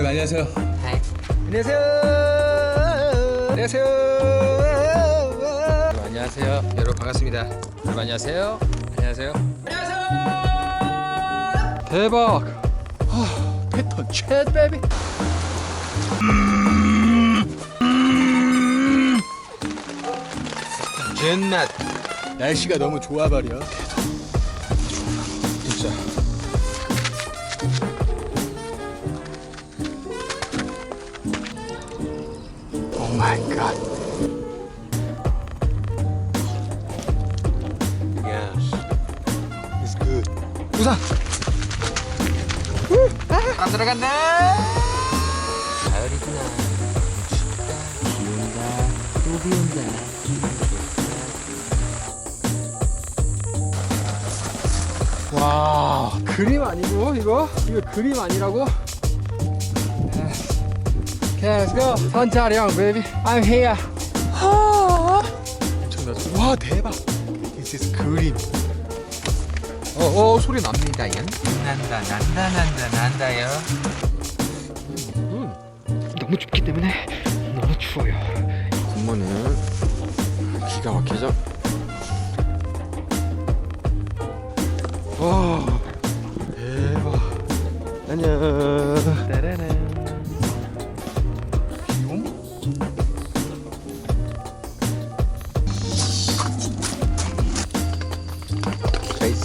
여러분 안녕하세요. 하이. 안녕하세요. 안녕하세요. 여러분 안녕하세요. 여러분 반갑습니다. 여러분 안녕하세요. 안녕하세요. 안녕하세요. 대박. 아, 패턴 챗 베비. 젠맛. 날씨가 너무 좋아 버려. 진짜. 오 마이 갓. Yes. It's good. 우산. 안 들어간다. 가을이구나. 춥다. 비 온다. 또 비 온다. 와 그림 아니고 이거 이거 그림 아니라고? Okay, let's go. 선 촬영, baby. I'm here. 엄청나죠? 와 대박. This is 그림. 어, 어 소리 납니다, 연. 난다 난다 난다 난다요. 음, 너무 춥기 때문에 너무 추워요. 건물은 기가 막히죠? 와 대박. 안녕.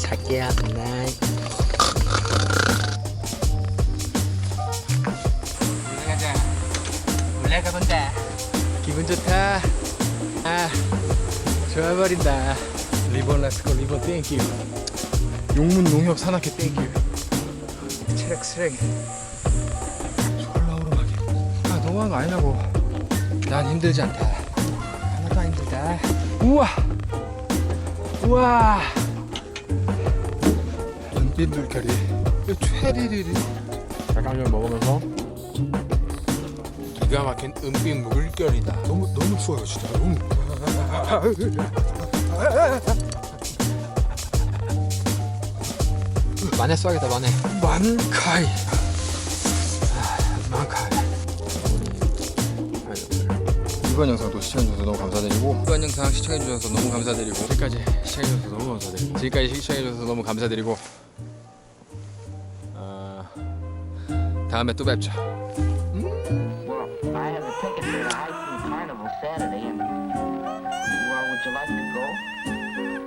살게요. 굿나잇. 올라가자. 올라가 본다. 기분 좋다. 아, 좋아버린다. 리본 렛츠고 리본 땡큐. 용문 농협 산악회 땡큐. 체력 쓰레기. 졸라 오르막이. 아, 너무한 거 아니라고. 난 힘들지 않다. 하나도 안 힘들다. 우와! 우와! 물결이. 최리리리. 잠깐만 먹으면서 기가 막힌 은빛 물결이다. 너무 너무 추워요 진짜. 너무. 만에 쏴야겠다 만에. 만카이. 아, 만카이. 이번 영상도 시청해주셔서 너무 감사드리고 이번 영상 시청해주셔서 너무 감사드리고 지금까지 시청해주셔서 너무 감사드리고 지금까지 시청해주셔서 너무 감사드리고 다음에 또 뵙죠. Well, I have a ticket to the hiking carnival Saturday, and well, would you like to go?